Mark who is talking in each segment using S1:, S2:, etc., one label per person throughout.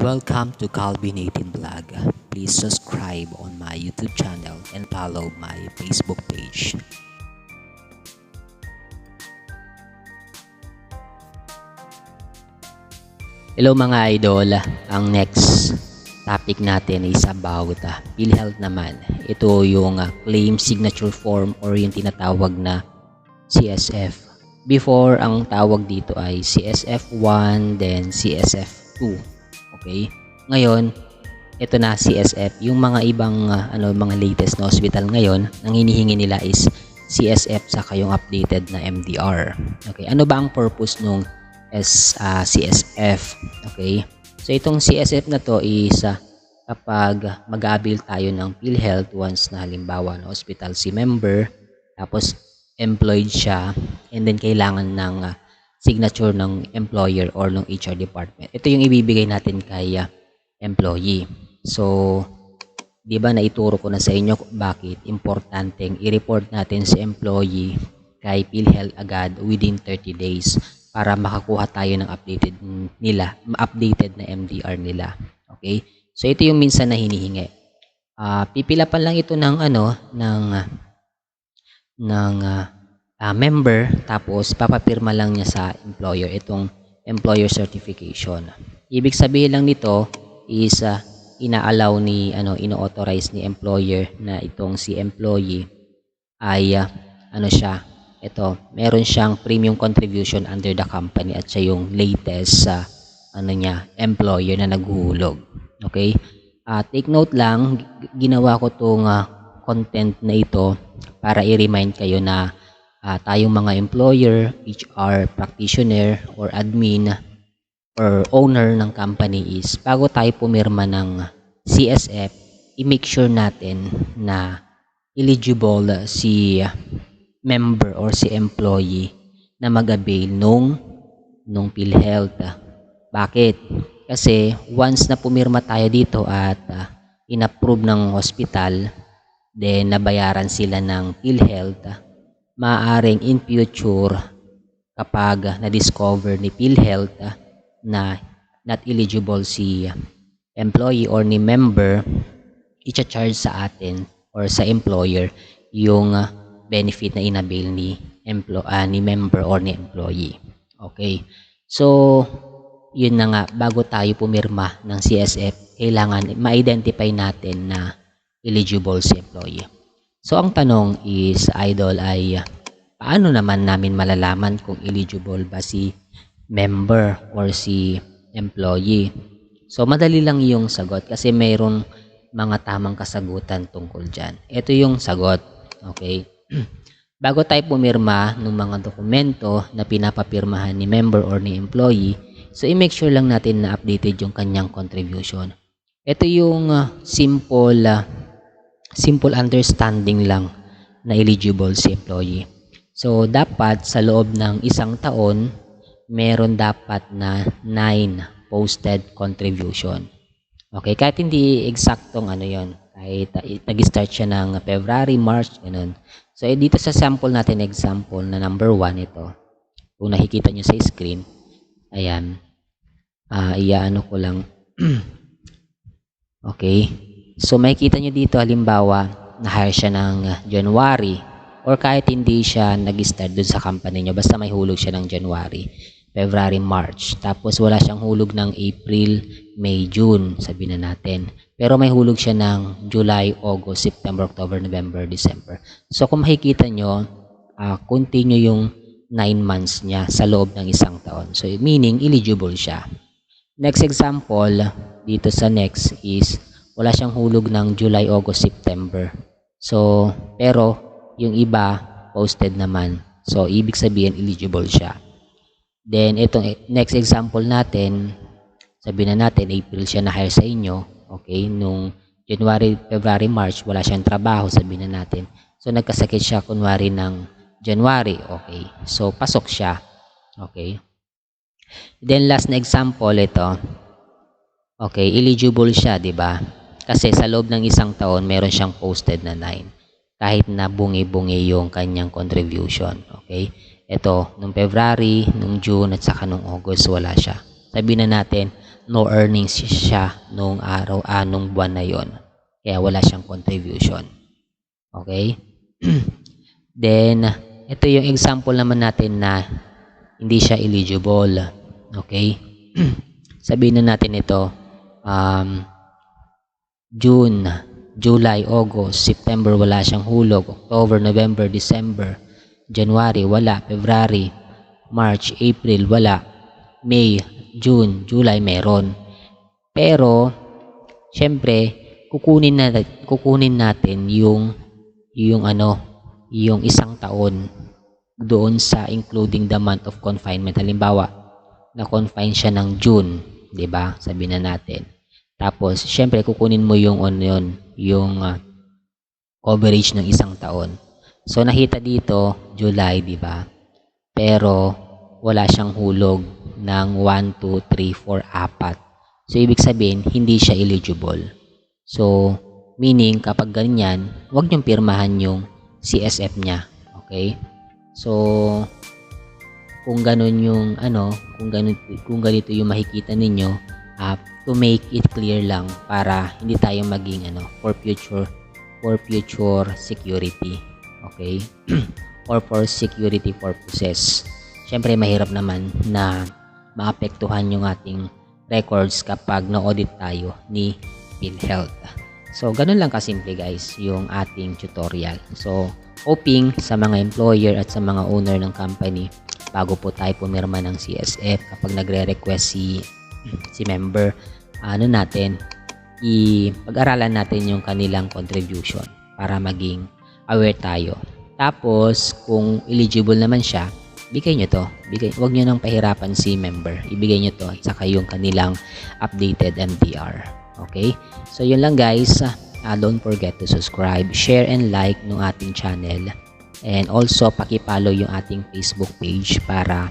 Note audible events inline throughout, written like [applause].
S1: Welcome to Calvin 18 Vlog. Please subscribe on my YouTube channel and follow my Facebook page. Hello mga idol, ang next topic natin is about uh, PhilHealth naman. Ito yung uh, claim signature form or yung tinatawag na CSF. Before, ang tawag dito ay CSF1, then CSF2. Okay? Ngayon, ito na CSF. Yung mga ibang uh, ano mga latest na hospital ngayon, ang hinihingi nila is CSF saka yung updated na MDR. Okay? Ano ba ang purpose nung S, uh, CSF? Okay? So itong CSF na to is uh, kapag mag-avail tayo ng PhilHealth once na halimbawa na hospital si member tapos employed siya and then kailangan ng uh, signature ng employer or ng HR department. Ito yung ibibigay natin kay uh, employee. So, di ba naituro ko na sa inyo bakit importanteng i-report natin si employee kay PhilHealth agad within 30 days para makakuha tayo ng updated nila, updated na MDR nila. Okay? So ito yung minsan na hinihingi. Ah, pipilapan lang ito ng ano ng ah, ng ah, ah, member tapos papapirma lang niya sa employer itong employer certification. Ibig sabihin lang nito is ah, ina-allow ni ano ino-authorize ni employer na itong si employee ay ah, ano siya ito meron siyang premium contribution under the company at siya yung latest sa ano niya employer na naghuhulog okay Ah, take note lang ginawa ko tong ah, content na ito para i-remind kayo na ah, tayong mga employer HR practitioner or admin or owner ng company is bago tayo pumirma ng CSF i-make sure natin na eligible si member or si employee na mag-avail nung nung PhilHealth. Bakit? Kasi once na pumirma tayo dito at uh, inapprove ng hospital, then nabayaran sila ng PhilHealth, maaaring in future kapag na-discover ni PhilHealth ah, na not eligible si employee or ni member, i-charge sa atin or sa employer yung ah, benefit na inabil ni emplo ah, ni member or ni employee. Okay. So, yun na nga bago tayo pumirma ng CSF, kailangan ma-identify natin na eligible si employee. So, ang tanong is idol ay paano naman namin malalaman kung eligible ba si member or si employee? So, madali lang yung sagot kasi mayroong mga tamang kasagutan tungkol dyan. Ito yung sagot. Okay? [clears throat] Bago tayo pumirma ng mga dokumento na pinapapirmahan ni member or ni employee, so i-make sure lang natin na updated yung kanyang contribution. Ito yung ah, simple ah, simple understanding lang na eligible si employee. So dapat sa loob ng isang taon, meron dapat na 9 posted contribution. Okay, kahit hindi eksaktong ano yon kahit uh, nag-start siya ng February, March, ganun. So, eh, dito sa sample natin, example na number 1 ito. Kung nakikita nyo sa screen, ayan, ah iyaano ko lang. [clears throat] okay. So, makikita nyo dito, halimbawa, na-hire siya ng uh, January or kahit hindi siya nag-start dun sa company nyo, basta may hulog siya ng January, February, March. Tapos wala siyang hulog ng April, May, June, sabihin na natin. Pero may hulog siya ng July, August, September, October, November, December. So kung makikita nyo, ah, continue yung 9 months niya sa loob ng isang taon. So meaning, eligible siya. Next example, dito sa next is, wala siyang hulog ng July, August, September. So, pero yung iba, posted naman. So, ibig sabihin, eligible siya. Then, itong next example natin, sabihin na natin, April siya na-hire sa inyo. Okay, nung January, February, March, wala siyang trabaho, sabihin na natin. So, nagkasakit siya, kunwari, ng January. Okay, so, pasok siya. Okay. Then, last na example, ito. Okay, eligible siya, di ba? Kasi sa loob ng isang taon, meron siyang posted na 9 kahit na bungi-bungi yung kanyang contribution. Okay? Ito, nung February, nung June, at saka nung August, wala siya. Sabihin na natin, no earnings siya nung araw, ah, buwan na yon. Kaya wala siyang contribution. Okay? [clears throat] Then, ito yung example naman natin na hindi siya eligible. Okay? [clears throat] Sabihin na natin ito, um, June, July, August, September wala siyang hulog, October, November, December, January wala, February, March, April wala, May, June, July meron. Pero syempre kukunin na kukunin natin yung yung ano, yung isang taon doon sa including the month of confinement. Halimbawa, na-confine siya ng June, 'di ba? Sabihin na natin. Tapos, syempre kukunin mo yung ano yun, yung ah, coverage ng isang taon. So nakita dito July, 'di ba? Pero wala siyang hulog ng 1 2 3 4 4. So ibig sabihin hindi siya eligible. So meaning kapag ganyan, huwag niyong pirmahan yung CSF niya. Okay? So kung ganun yung ano, kung ganun kung ganito yung makikita ninyo, ah, to make it clear lang para hindi tayo maging ano for future for future security. Okay? [clears throat] or for security purposes. Siyempre, mahirap naman na maapektuhan yung ating records kapag na-audit tayo ni PhilHealth. So, ganun lang kasimple guys yung ating tutorial. So, hoping sa mga employer at sa mga owner ng company bago po tayo pumirma ng CSF kapag nagre-request si si member ano natin i-pag-aralan natin yung kanilang contribution para maging aware tayo. Tapos, kung eligible naman siya, bigay nyo to. Bigay, huwag nyo nang pahirapan si member. Ibigay nyo to at saka yung kanilang updated MTR. Okay? So, yun lang guys. Uh, don't forget to subscribe, share, and like ng ating channel. And also, pakipollow yung ating Facebook page para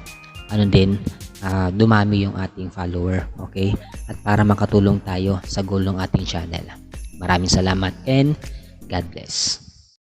S1: ano din, ah, dumami yung ating follower. Okay? At para makatulong tayo sa goal ng ating channel. Maraming salamat and God bless.